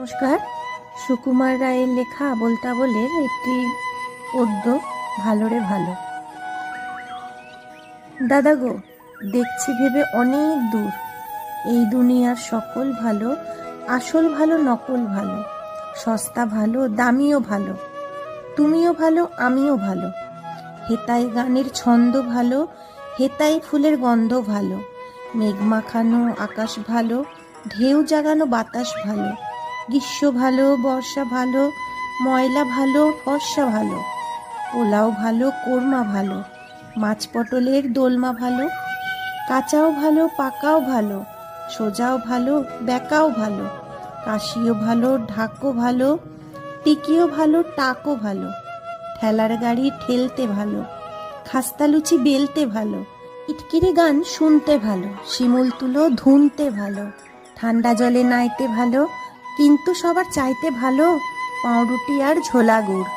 নমস্কার। সুকুমার রায়ের লেখা বলের একটি পদ্য, ভালো রে ভালো। দাদা গো, দেখছি ভেবে অনেক দূর। এই দুনিয়ার সকল ভালো, আসল ভালো, নকল ভালো। সস্তা ভালো, দামিও ভালো। তুমিও ভালো, আমিও ভালো। হেতাই গানের ছন্দ ভালো, হেতাই ফুলের গন্ধ ভালো। মেঘ মাখানো আকাশ ভালো, ঢেউ জাগানো বাতাস ভালো। গ্রীষ্ম ভালো, বর্ষা ভালো, ময়লা ভালো, ফর্সা ভালো, পোলাও ভালো, কোরমা ভালো, মাছ পটলের দোলমা ভালো, কাঁচাও ভালো, পাকাও ভালো, সোজাও ভালো, বেকাও ভালো, কাশিও ভালো, ঢাকও ভালো, টিকিও ভালো, টাকও ভালো, ঠেলার গাড়ি ঠেলতে ভালো, খাস্তা লুচি বেলতে ভালো, ইটকিরি গান শুনতে ভালো, শিমুল তুলো ধুনতে ভালো, ঠান্ডা জলে নাইতে ভালো কিন্তু সবার চাইতে ভালো পাউরুটি আর ঝোলা গুড়।